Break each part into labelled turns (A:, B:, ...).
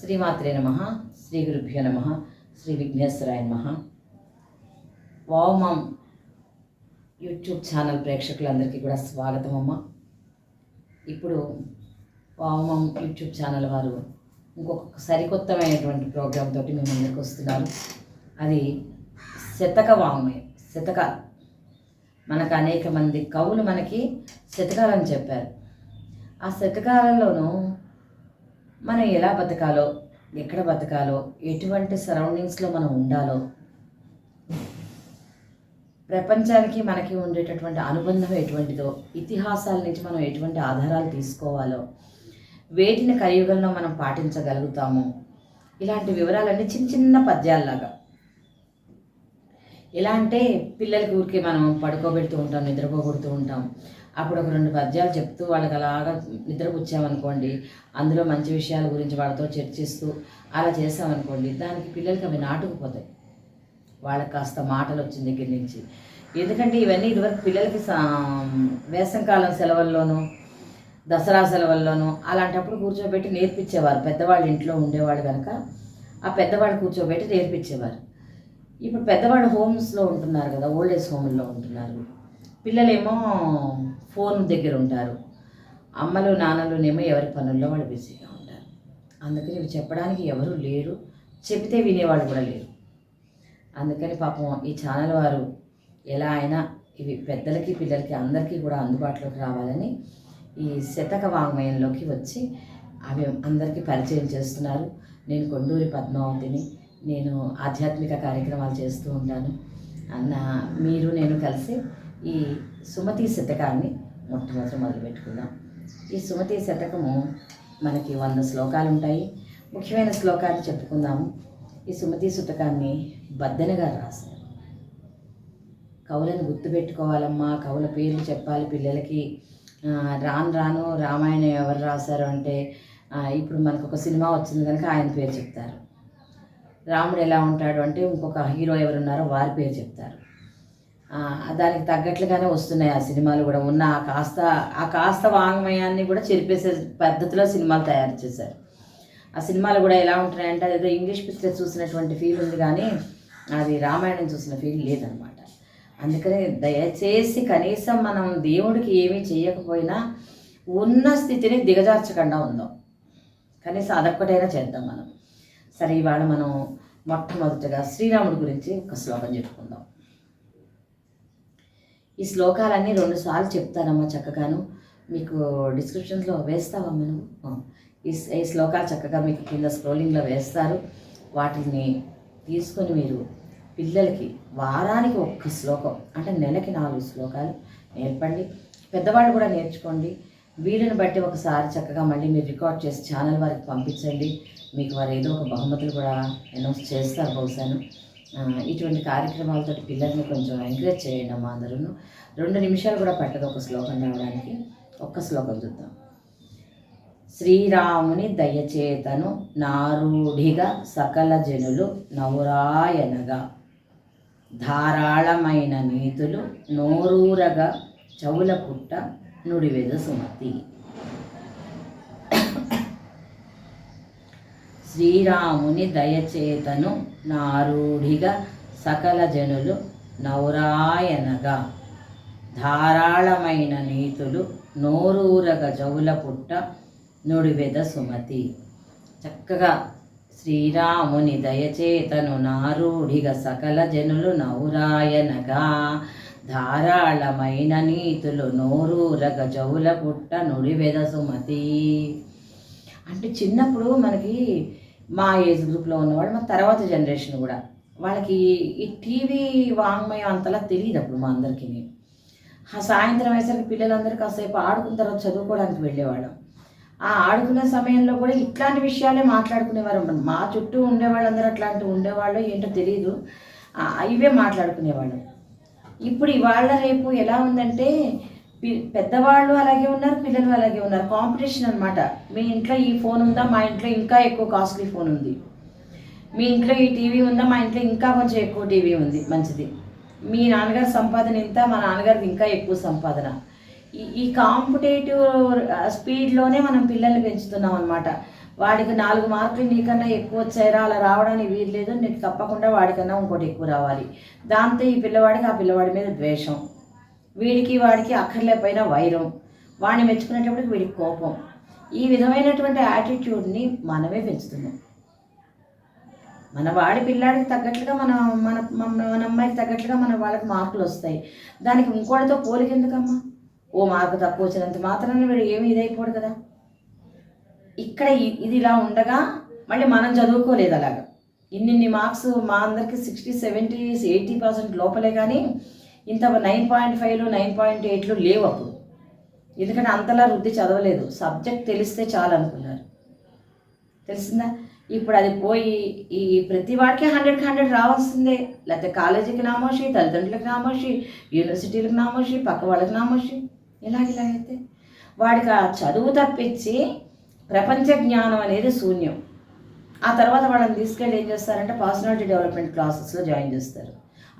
A: శ్రీమాత్రే నమ శ్రీ గురుభ్యో నమ శ్రీ విఘ్నేశ్వరాయ నమ వామం యూట్యూబ్ ఛానల్ ప్రేక్షకులందరికీ కూడా స్వాగతం అమ్మ. ఇప్పుడు వామం యూట్యూబ్ ఛానల్ వారు ఇంకొక సరికొత్తమైనటువంటి ప్రోగ్రామ్ తోటి మేము ముందుకు వస్తున్నారు. అది శతక వామయం శతక మనకు అనేక మంది కవులు మనకి శతకాలని చెప్పారు. ఆ శతకాలలోనూ మనం ఎలా బతకాలో ఎక్కడ బతకాలో ఎటువంటి సరౌండింగ్స్లో మనం ఉండాలో ప్రపంచానికి మనకి ఉండేటటువంటి అనుబంధం ఎటువంటిదో ఇతిహాసాల నుంచి మనం ఎటువంటి ఆధారాలు తీసుకోవాలో వేటిని కలియుగంలో మనం పాటించగలుగుతాము ఇలాంటి వివరాలన్నీ చిన్న చిన్న పద్యాల్లాగా ఎలా అంటే పిల్లలకి ఊరికే మనం పడుకోబెడుతూ ఉంటాం నిద్రపోగొడుతూ ఉంటాం. అప్పుడు ఒక రెండు పద్యాలు చెప్తూ వాళ్ళకి అలాగా నిద్రపుచ్చామనుకోండి అందులో మంచి విషయాల గురించి వాళ్ళతో చర్చిస్తూ అలా చేసామనుకోండి దానికి పిల్లలకి అవి నాటుకుపోతాయి. వాళ్ళకి కాస్త మాటలు వచ్చిన దగ్గర నుంచి. ఎందుకంటే ఇవన్నీ ఇదివరకు పిల్లలకి సా వేసంకాలం సెలవుల్లోనూ దసరా సెలవుల్లోనూ అలాంటప్పుడు కూర్చోబెట్టి నేర్పించేవారు. పెద్దవాళ్ళు ఇంట్లో ఉండేవాళ్ళు కనుక ఆ పెద్దవాళ్ళు కూర్చోబెట్టి నేర్పించేవారు. ఇప్పుడు పెద్దవాళ్ళు హోమ్స్లో ఉంటున్నారు కదా ఓల్డ్ ఏజ్ హోమ్లో ఉంటున్నారు. పిల్లలేమో ఫోన్ దగ్గర ఉంటారు. అమ్మలు నాన్నలునేమో ఎవరి పనుల్లో వాళ్ళు బిజీగా ఉంటారు. అందుకని ఇవి చెప్పడానికి ఎవరు లేరు. చెబితే వినేవాళ్ళు కూడా లేరు. అందుకని పాపం ఈ ఛానల్ వారు ఎలా అయినా ఇవి పెద్దలకి పిల్లలకి అందరికీ కూడా అందుబాటులోకి రావాలని ఈ శతక వాంగ్మయంలోకి వచ్చి అవి అందరికీ పరిచయం చేస్తున్నారు. నేను కొండూరి పద్మావతిని నేను ఆధ్యాత్మిక కార్యక్రమాలు చేస్తూ ఉంటాను అన్న మీరు నేను కలిసి ఈ సుమతి శతకాన్ని మొట్టమొదటి మొదలు పెట్టుకుందాం ఈ సుమతి శతకము మనకి వంద శ్లోకాలు ఉంటాయి ముఖ్యమైన శ్లోకాలు చెప్పుకుందాము. ఈ సుమతి శతకాన్ని బద్దెనగా రాశారు. కవులను గుర్తుపెట్టుకోవాలమ్మా కవుల పేర్లు చెప్పాలి పిల్లలకి. రాను రాను రామాయణం ఎవరు రాశారు అంటే ఇప్పుడు మనకు ఒక సినిమా వచ్చింది కనుక ఆయన పేరు చెప్తారు. రాముడు ఎలా ఉంటాడు అంటే ఇంకొక హీరో ఎవరున్నారో వారి పేరు చెప్తారు. దానికి తగ్గట్లుగానే వస్తున్నాయి ఆ సినిమాలు కూడా. ఉన్న ఆ కాస్త ఆ కాస్త వాంగ్మయాన్ని కూడా చెరిపేసే పద్ధతిలో సినిమాలు తయారు చేశారు. ఆ సినిమాలు కూడా ఎలా ఉంటున్నాయంటే అదేదో ఇంగ్లీష్ పిక్చర్ చూసినటువంటి ఫీల్ ఉంది కానీ అది రామాయణం చూసిన ఫీల్ లేదనమాట. అందుకని దయచేసి కనీసం మనం దేవుడికి ఏమీ చేయకపోయినా ఉన్న స్థితిని దిగజార్చకుండా ఉందాం. కనీసం అదొక్కటైనా చేద్దాం మనం. సరే ఇవాళ మనం మొట్టమొదటిగా శ్రీరాముడి గురించి ఒక శ్లోకం చెప్పుకుందాం. ఈ శ్లోకాలన్నీ రెండు సార్లు చెప్తానమ్మా చక్కగాను. మీకు డిస్క్రిప్షన్స్లో వేస్తావా మనం? ఈ ఈ శ్లోకాలు చక్కగా మీకు కింద స్క్రోలింగ్లో వేస్తారు. వాటిని తీసుకొని మీరు పిల్లలకి వారానికి ఒక్క శ్లోకం అంటే నెలకి నాలుగు శ్లోకాలు నేర్పండి. పెద్దవాళ్ళు కూడా నేర్చుకోండి. వీళ్ళని బట్టి ఒకసారి చక్కగా మళ్ళీ మీరు రికార్డ్ చేసి ఛానల్ వారికి పంపించండి. మీకు వారు ఏదో ఒక బహుమతులు కూడా అనౌన్స్ చేస్తారు బహుశాను ఇటువంటి కార్యక్రమాలతో పిల్లల్ని కొంచెం ఎంకరేజ్ చేయండి అమ్మా అందరూ రెండు నిమిషాలు కూడా పట్టదు ఒక శ్లోకం రావడానికి. ఒక్క శ్లోకం చూద్దాం. శ్రీరాముని దయచేతను నారూఢిగా సకల జనులు నౌరాయనగా ధారాళమైన నీతులు నోరూరగా చవుల పుట్ట నుడివెద సుమతి శ్రీరాముని దయచేతను నారూఢిగా సకల జనులు నౌరాయనగా. ధారాళమైన నీతులు నోరూరగ జవుల పుట్ట నుడివెద సుమతి చక్కగా శ్రీరాముని దయచేతను నారూఢిగా సకల జనులు నౌరాయనగా. ధారాళమైన నీతులు నోరూరగ జవుల పుట్ట నుడివెద సుమతి. అంటే చిన్నప్పుడు మనకి మా ఏజ్ గ్రూప్లో ఉన్నవాళ్ళు మా తర్వాత జనరేషన్ కూడా వాళ్ళకి ఈ టీవీ వాంగ్మయం అంతలా తెలియదు అప్పుడు మా అందరికీ. ఆ సాయంత్రం అయ్యేసరికి పిల్లలందరూ కాసేపు ఆడుకున్న తర్వాత చదువుకోవడానికి వెళ్ళేవాళ్ళం. ఆ ఆడుకునే సమయంలో కూడా ఇట్లాంటి విషయాలే మాట్లాడుకునేవారు. మా చుట్టూ ఉండేవాళ్ళందరూ అట్లాంటివి ఉండేవాళ్ళు ఏంటో తెలియదు ఇవే మాట్లాడుకునేవాళ్ళు. ఇప్పుడు ఇవాళ రేపు ఎలా ఉందంటే పి- పెద్దవాళ్ళు అలాగే ఉన్నారు పిల్లలు అలాగే ఉన్నారు. కాంపిటీషన్ అనమాట మీ ఇంట్లో ఈ ఫోన్ ఉందా? మా ఇంట్లో ఇంకా ఎక్కువ కాస్ట్లీ ఫోన్ ఉంది. మీ ఇంట్లో ఈ టీవీ ఉందా? మా ఇంట్లో ఇంకా కొంచెం ఎక్కువ టీవీ ఉంది. మంచిది. మీ నాన్నగారి సంపాదన ఇంత మా నాన్నగారికి ఇంకా ఎక్కువ సంపాదన. ఈ ఈ కాంపిటేటివ్ స్పీడ్లోనే మనం పిల్లల్ని పెంచుతున్నాం అనమాట వాడికి నాలుగు మార్కులు నీకన్నా ఎక్కువ వచ్చాయిరా అలా రావడానికి వీలు లేదు నీకు తప్పకుండా వాడికన్నా ఇంకోటి ఎక్కువ రావాలి. దాంతో ఈ పిల్లవాడికి ఆ పిల్లవాడి మీద ద్వేషం. వీడికి వాడికి అక్కర్లేకపోయిన వైరం. వాడిని మెచ్చుకునేటప్పటికి వీడికి కోపం. ఈ విధమైనటువంటి యాటిట్యూడ్ని మనమే పెంచుతున్నాం. మన వాడి పిల్లాడికి తగ్గట్లుగా మన మన మన మన అమ్మాయికి తగ్గట్లుగా మన వాళ్ళకి మార్కులు వస్తాయి. దానికి ఇంకోటితో పోలిక ఎందుకమ్మా? ఓ మార్కు తక్కువ వచ్చినంత మాత్రాన వీడు ఏమి ఇదైపోడు కదా. ఇక్కడ ఇది ఇలా ఉండగా మళ్ళీ మనం చదువుకోలేదు అలాగా. ఇన్నిన్ని మార్క్స్ మా అందరికి సిక్స్టీ సెవెంటీ ఎయిటీ పర్సెంట్ లోపలే కానీ ఇంత నైన్ పాయింట్ ఫైవ్లు నైన్ పాయింట్ ఎయిట్లు లేవు అప్పుడు. ఎందుకంటే అంతలా వృద్ధి చదవలేదు. సబ్జెక్ట్ తెలిస్తే చాలు అనుకున్నారు. తెలిసిందా? ఇప్పుడు అది పోయి ఈ ప్రతి వాడికి హండ్రెడ్కి హండ్రెడ్ రావాల్సిందే. లేకపోతే కాలేజీకి నామోషి తల్లిదండ్రులకు నామోషి యూనివర్సిటీలకు నామోషి పక్క వాళ్ళకి నామోషి. ఇలాగ ఇలాగైతే? వాడికి ఆ చదువు తప్పించి ప్రపంచ జ్ఞానం అనేది శూన్యం. ఆ తర్వాత వాళ్ళని తీసుకెళ్ళి ఏం చేస్తారంటే పర్సనాలిటీ డెవలప్మెంట్ క్లాసెస్లో జాయిన్ చేస్తారు.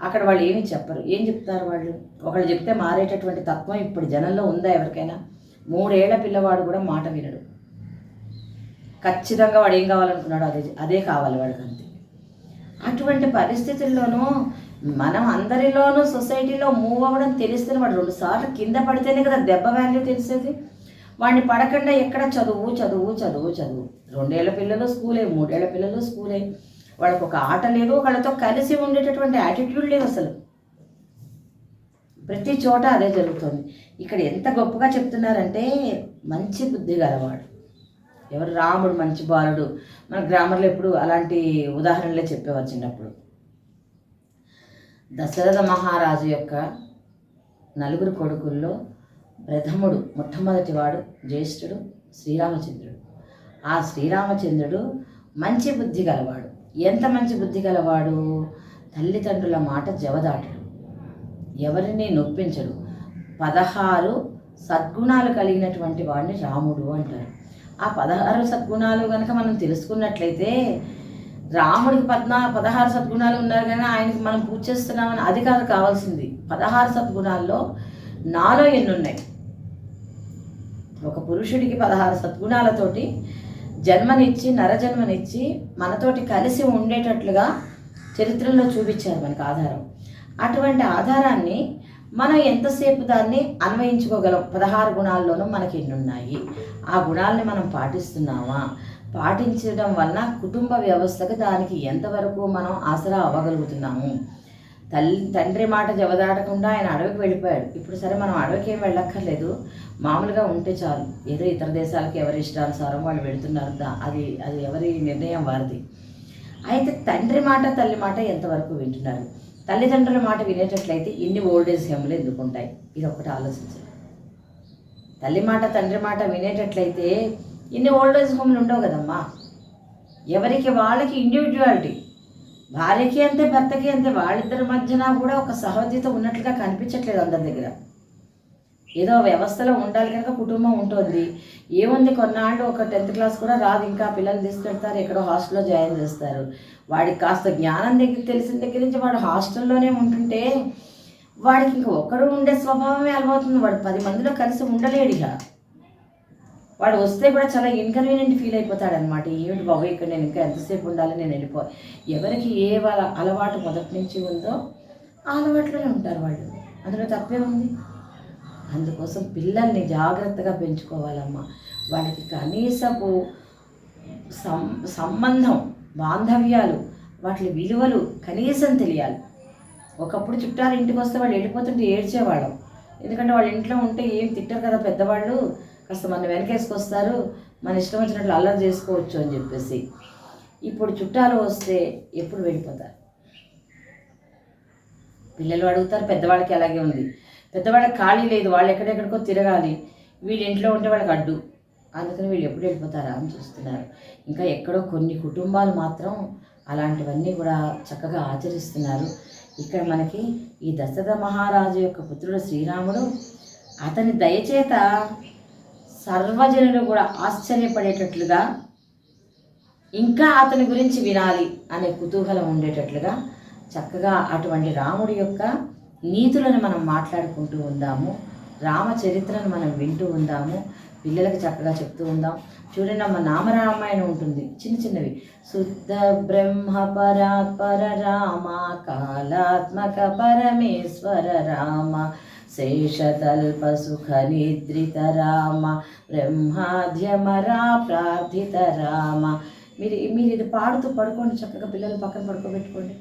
A: అక్కడ వాళ్ళు ఏమి చెప్పరు. ఏం చెప్తారు వాళ్ళు? ఒకళ్ళు చెప్తే మారేటటువంటి తత్వం ఇప్పుడు జనంలో ఉందా ఎవరికైనా? మూడేళ్ళ పిల్లవాడు కూడా మాట వినడు. ఖచ్చితంగా వాడు ఏం కావాలనుకున్నాడో అదే అదే కావాలి వాడికి అంతే. అటువంటి పరిస్థితుల్లోనూ మనం అందరిలోనూ సొసైటీలో మూవ్ అవ్వడం తెలిస్తే వాడు రెండు సార్లు కింద పడితేనే కదా దెబ్బ వాల్యూ తెలిసేది. వాడిని పడకుండా ఎక్కడ చదువు చదువు చదువు చదువు. రెండేళ్ళ పిల్లలు స్కూలే మూడేళ్ళ పిల్లలు స్కూలే. వాళ్ళకి ఒక ఆట లేదు వాళ్ళతో కలిసి ఉండేటటువంటి యాటిట్యూడ్ లేదు అసలు. ప్రతి చోట అదే జరుగుతుంది. ఇక్కడ ఎంత గొప్పగా చెప్తున్నారంటే మంచి బుద్ధి గలవాడు. ఎవరు రాముడు మంచి బాలుడు? మన గ్రామర్లో ఎప్పుడు అలాంటి ఉదాహరణలే చెప్పేవారు చిన్నప్పుడు దశరథ మహారాజు యొక్క నలుగురు కొడుకుల్లో ప్రథముడు మొట్టమొదటివాడు జ్యేష్ఠుడు శ్రీరామచంద్రుడు. ఆ శ్రీరామచంద్రుడు మంచి బుద్ధి గలవాడు. ఎంత మంచి బుద్ధి గలవాడు? తల్లిదండ్రుల మాట జవదాటడు. ఎవరిని నొప్పించడు. పదహారు సద్గుణాలు కలిగినటువంటి వాడిని రాముడు అంటారు. ఆ పదహారు సద్గుణాలు కనుక మనం తెలుసుకున్నట్లయితే రాముడికి పద్నా పదహారు సద్గుణాలు ఉన్నారు కానీ ఆయనకి మనం పూజ చేస్తున్నామని అది కాదు కావాల్సింది. పదహారు సద్గుణాల్లో నాలో ఎన్నున్నాయి. ఒక పురుషుడికి పదహారు సద్గుణాలతోటి జన్మనిచ్చి నరజన్మనిచ్చి మనతోటి కలిసి ఉండేటట్లుగా చరిత్రలో చూపించారు మనకు ఆధారం. అటువంటి ఆధారాన్ని మనం ఎంతసేపు దాన్ని అన్వయించుకోగలం? పదహారు గుణాల్లోనూ మనకి ఎన్నున్నాయి. ఆ గుణాలని మనం పాటిస్తున్నామా? పాటించడం వలన కుటుంబ వ్యవస్థకు దానికి ఎంతవరకు మనం ఆసరా అవ్వగలుగుతున్నాము? తల్లి తండ్రి మాట జవదాటకుండా ఆయన అడవికి వెళ్ళిపోయాడు. ఇప్పుడు సరే మనం అడవికి ఏం వెళ్ళక్కర్లేదు. మామూలుగా ఉంటే చాలు. ఏదో ఇతర దేశాలకి ఎవరి ఇష్టానుసారం వాళ్ళు వెళుతున్నారు. దా- అది అది ఎవరి నిర్ణయం వారిది. అయితే తండ్రి మాట తల్లి మాట ఎంతవరకు వింటున్నారు? తల్లిదండ్రుల మాట వినేటట్లయితే ఇన్ని ఓల్డేజ్ హోమ్లు ఎందుకు ఉంటాయి ఇది ఒకటి ఆలోచించాలి తల్లి మాట తండ్రి మాట వినేటట్లయితే ఇన్ని ఓల్డేజ్ హోమ్లు ఉండవు కదమ్మా. ఎవరికి? వాళ్ళకి ఇండివిజువాలిటీ భార్యకి అంతే భర్తకి అంతే వాళ్ళిద్దరి మధ్యన కూడా ఒక సహోద్యత ఉన్నట్లుగా కనిపించట్లేదు అందరి దగ్గర. ఏదో వ్యవస్థలో ఉండాలి కనుక కుటుంబం ఉంటుంది. ఏముంది కొన్నాళ్ళు ఒక టెన్త్ క్లాస్ కూడా రాదు ఇంకా పిల్లలు తీసుకెళ్తారు ఎక్కడో హాస్టల్లో జాయిన్ చేస్తారు. వాడికి కాస్త జ్ఞానం దగ్గర తెలిసిన దగ్గర నుంచి వాడు హాస్టల్లోనే ఉంటుంటే వాడికి ఇంక ఒక్కడు ఉండే స్వభావమే అలవవుతుంది వాడు పది మందిలో కలిసి ఉండలేడు ఇక. వాడు వస్తే కూడా చాలా ఇన్కన్వీనియంట్ ఫీల్ అయిపోతాడు అనమాట ఏమిటి బాబు ఇక్కడ నేను ఇంకా ఎంతసేపు ఉండాలి? నేను వెళ్ళిపో. ఎవరికి ఏ వాళ్ళ అలవాటు మొదటి నుంచి ఉందో ఆ అలవాట్లోనే ఉంటారు వాళ్ళు. అందులో తప్పే ఉంది. అందుకోసం పిల్లల్ని జాగ్రత్తగా పెంచుకోవాలమ్మా. వాళ్ళకి కనీసపు సం సంబంధం బాంధవ్యాలు వాటి విలువలు కనీసం తెలియాలి. ఒకప్పుడు చుట్టాలు ఇంటికి వస్తే వాళ్ళు వెళ్ళిపోతుంటే ఏడ్చేవాళ్ళం. ఎందుకంటే వాళ్ళ ఇంట్లో ఉంటే ఏం తిట్టరు కదా పెద్దవాళ్ళు. కాస్త మన వెనకేసుకొస్తారు. మన ఇష్టం వచ్చినట్లు అల్లరి చేసుకోవచ్చు అని చెప్పేసి. ఇప్పుడు చుట్టాలు వస్తే ఎప్పుడు వెళ్ళిపోతారు? పిల్లలు అడుగుతారు పెద్దవాళ్ళకి అలాగే ఉంది. పెద్దవాళ్ళకి ఖాళీ లేదు వాళ్ళు ఎక్కడెక్కడికో తిరగాలి. వీళ్ళు ఇంట్లో ఉంటే వాళ్ళకి అడ్డు. అందుకని వీళ్ళు ఎప్పుడు వెళ్ళిపోతారా అని చూస్తున్నారు. ఇంకా ఎక్కడో కొన్ని కుటుంబాలు మాత్రం అలాంటివన్నీ కూడా చక్కగా ఆచరిస్తున్నారు. ఇక్కడ మనకి ఈ దశరథ మహారాజు యొక్క పుత్రుడు శ్రీరాముడు అతని దయచేత సర్వజనులు కూడా ఆశ్చర్యపడేటట్లుగా ఇంకా అతని గురించి వినాలి అనే కుతూహలం ఉండేటట్లుగా చక్కగా అటువంటి రాముడి యొక్క నీతులను మనం మాట్లాడుకుంటూ ఉందాము. రామచరిత్రను మనం వింటూ ఉందాము. పిల్లలకు చక్కగా చెప్తూ ఉందాం. చూడండి అమ్మ నామరామాయణం ఉంటుంది. చిన్న చిన్నవి. శుద్ధ బ్రహ్మ పరాత్పర రామ కాలాత్మక పరమేశ్వర రామ శేషతల్ప సుఖ నిద్రిత రామ బ్రహ్మాధ్యమరా ప్రార్థిత రామ మీరు మీరు ఇది పాడుతూ పడుకోండి చక్కగా పిల్లలు పక్కన పడుకోబెట్టుకోండి.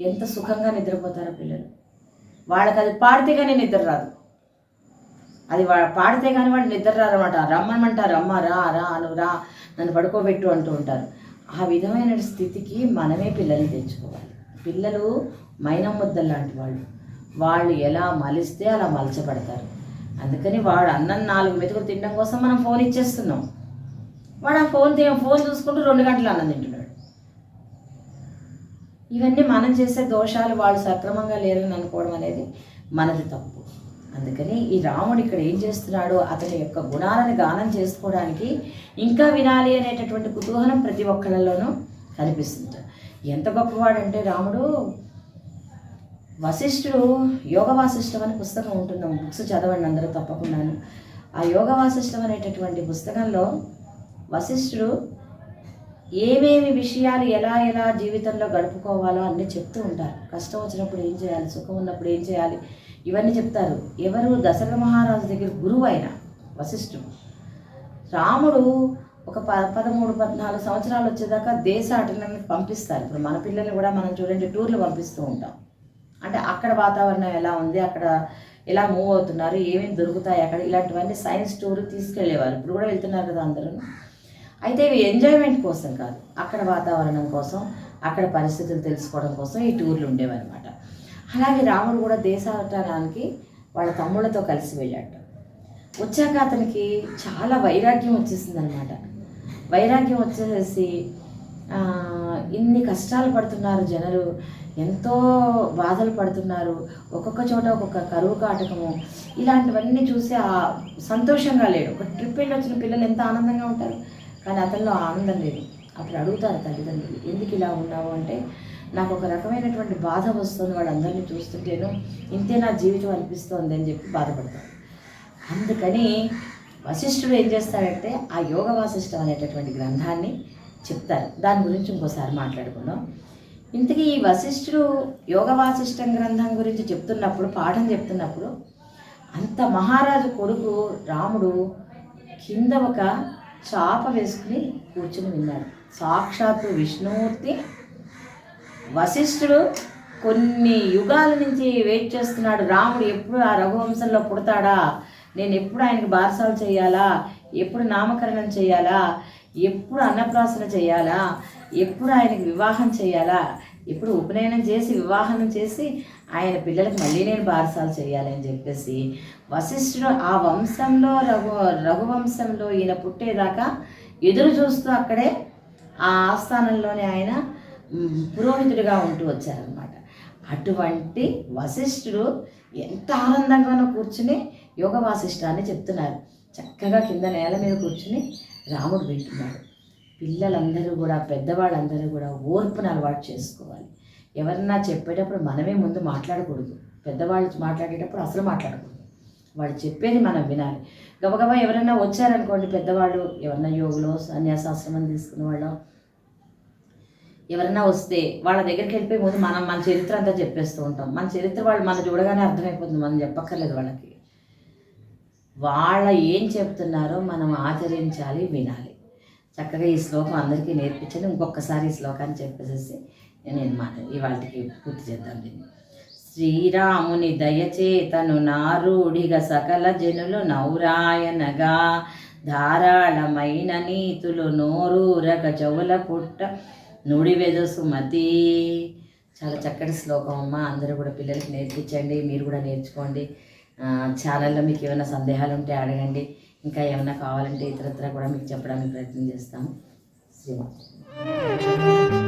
A: ఎంత సుఖంగా నిద్రపోతారో పిల్లలు. వాళ్ళకి అది పాడితే కానీ నిద్ర రాదు. అది వా పాడితే కానీ వాడు నిద్ర రాదనమాట రమ్మనమంటారు అమ్మ రా రా అను రా నన్ను పడుకోబెట్టు అంటూ ఉంటారు. ఆ విధమైన స్థితికి మనమే పిల్లల్ని తెచ్చుకోవాలి. పిల్లలు మైనం ముద్దలు లాంటి వాళ్ళు. వాళ్ళు ఎలా మలిస్తే అలా మలచబడతారు. అందుకని వాడు అన్నం నాలుగు మెతుకులు తినడం కోసం మనం ఫోన్ ఇచ్చేస్తున్నాం. వాడు ఆ ఫోన్ ఫోన్ చూసుకుంటూ రెండు గంటలు అన్నం తింటున్నాడు. ఇవన్నీ మనం చేసే దోషాలు వాళ్ళు సక్రమంగా లేరని అనుకోవడం అనేది మనది తప్పు. అందుకని ఈ రాముడు ఇక్కడ ఏం చేస్తున్నాడో? అతని యొక్క గుణాలను గానం చేసుకోవడానికి ఇంకా వినాలి అనేటటువంటి కుతూహలం ప్రతి ఒక్కళ్ళలోనూ కనిపిస్తుంది. ఎంత గొప్పవాడంటే రాముడు వశిష్ఠుడు యోగ వాసిష్టం అనే పుస్తకం ఉంటుంది. బుక్స్ చదవండి అందరూ తప్పకుండాను. ఆ యోగ వాసిష్టం అనేటటువంటి పుస్తకంలో వశిష్ఠుడు ఏమేమి విషయాలు ఎలా ఎలా జీవితంలో గడుపుకోవాలో అన్నీ చెప్తూ ఉంటారు. కష్టం వచ్చినప్పుడు ఏం చేయాలి? సుఖం ఉన్నప్పుడు ఏం చేయాలి? ఇవన్నీ చెప్తారు. ఎవరు? దశరథ మహారాజు దగ్గర గురువు అయిన వశిష్ఠుడు. రాముడు ఒక ప పదమూడు పద్నాలుగు సంవత్సరాలు వచ్చేదాకా దేశ ఆటలను పంపిస్తారు. ఇప్పుడు మన పిల్లల్ని కూడా మనం చూడండి టూర్లు పంపిస్తూ ఉంటాం. అంటే అక్కడ వాతావరణం ఎలా ఉంది అక్కడ ఎలా మూవ్ అవుతున్నారు ఏమేమి దొరుకుతాయి అక్కడ ఇలాంటివన్నీ సైన్స్ టూర్ తీసుకెళ్ళేవారు ఇప్పుడు కూడా వెళ్తున్నారు కదా అందరూ. అయితే ఇవి ఎంజాయ్మెంట్ కోసం కాదు అక్కడ వాతావరణం కోసం అక్కడ పరిస్థితులు తెలుసుకోవడం కోసం ఈ టూర్లు ఉండేవన్నమాట. అలాగే రాముడు కూడా దేశాటనానికి వాళ్ళ తమ్ముళ్ళతో కలిసి వెళ్ళాడు. వచ్చాక అతనికి చాలా వైరాగ్యం వచ్చేసింది అనమాట వైరాగ్యం వచ్చేసి ఇన్ని కష్టాలు పడుతున్నారు జనరు. ఎంతో బాధలు పడుతున్నారు. ఒక్కొక్క చోట ఒక్కొక్క కరువు కాటకము. ఇలాంటివన్నీ చూసి ఆ సంతోషంగా లేడు. ఒక ట్రిప్ వెళ్ళి వచ్చిన పిల్లలు ఎంత ఆనందంగా ఉంటారు? కానీ అతనిలో ఆనందం లేదు. అప్పుడు అడుగుతారు తల్లిదండ్రులు ఎందుకు ఇలా ఉన్నావు? అంటే నాకు ఒక రకమైనటువంటి బాధ వస్తుంది వాళ్ళందరినీ చూస్తుంటేను. ఇంతే నా జీవితం అనిపిస్తోంది అని చెప్పి బాధపడతారు. అందుకని వశిష్ఠుడు ఏం చేస్తాడంటే ఆ యోగ వాసిష్టం అనేటటువంటి గ్రంథాన్ని చెప్తారు. దాని గురించి ఇంకోసారి మాట్లాడుకుందాం. ఇంతకీ ఈ వశిష్ఠుడు యోగ వాసిష్టం గ్రంథం గురించి చెప్తున్నప్పుడు పాఠం చెప్తున్నప్పుడు అంత మహారాజు కొడుకు రాముడు కింద ఒక చాప వేసుకుని కూర్చుని విన్నాడు. సాక్షాత్తు విష్ణుమూర్తి వశిష్ఠుడు కొన్ని యుగాల నుంచి వెయిట్ చేస్తున్నాడు. రాముడు ఎప్పుడు ఆ రఘువంశంలో పుడతాడా? నేను ఎప్పుడు ఆయనకు బారసాలు చేయాలా? ఎప్పుడు నామకరణం చేయాలా? ఎప్పుడు అన్నప్రాసన చేయాలా? ఎప్పుడు ఆయనకి వివాహం చేయాలా? ఎప్పుడు ఉపనయనం చేసి వివాహం చేసి ఆయన పిల్లలకు మళ్ళీ నేను బారసాలు చేయాలని చెప్పేసి వశిష్ఠుడు ఆ వంశంలో రఘు రఘువంశంలో ఈయన పుట్టేదాకా ఎదురు చూస్తూ అక్కడే ఆ ఆస్థానంలోనే ఆయన పురోహితుడిగా ఉంటూ వచ్చారనమాట అటువంటి వశిష్ఠుడు ఎంత ఆనందంగానో కూర్చుని యోగ వాసిష్టాన్ని చెప్తున్నారు. చక్కగా కింద నేల మీద కూర్చుని రాముడు వింటున్నాడు. పిల్లలందరూ కూడా పెద్దవాళ్ళందరూ కూడా ఓర్పును అలవాటు చేసుకోవాలి. ఎవరన్నా చెప్పేటప్పుడు మనమే ముందు మాట్లాడకూడదు. పెద్దవాళ్ళు మాట్లాడేటప్పుడు అసలు మాట్లాడకూడదు. వాళ్ళు చెప్పేది మనం వినాలి. గబగబా ఎవరైనా వచ్చారనుకోండి పెద్దవాళ్ళు ఎవరన్నా యోగులో సన్యాసాశ్రమం తీసుకున్న వాళ్ళు ఎవరైనా వస్తే వాళ్ళ దగ్గరికి వెళ్ళిపోయి ముందు మనం మన చరిత్ర అంతా చెప్పేస్తూ ఉంటాం. మన చరిత్ర వాళ్ళు మనం చూడగానే అర్థమైపోతుంది. మనం చెప్పక్కర్లేదు వాళ్ళకి. వాళ్ళ ఏం చెప్తున్నారో మనం ఆచరించాలి వినాలి. చక్కగా ఈ శ్లోకం అందరికీ నేర్పించండి. ఇంకొకసారి ఈ శ్లోకాన్ని చెప్పేసేసి నేను మాట ఇవాళకి పూర్తి చేద్దాం దీన్ని. శ్రీరాముని దయచేతను నారూఢిగా సకల జనులు నౌరాయనగా ధారాళమైన నీతులు నోరూరక చెవుల పుట్ట నుడివెదు సుమతి. చాలా చక్కటి శ్లోకం అమ్మ. అందరూ కూడా పిల్లలకి నేర్పించండి. మీరు కూడా నేర్చుకోండి. ఛానల్లో మీకు ఏమైనా సందేహాలు ఉంటే అడగండి. ఇంకా ఏమైనా కావాలంటే ఇతరత్ర కూడా మీకు చెప్పడానికి ప్రయత్నం చేస్తాము. శ్రీమాత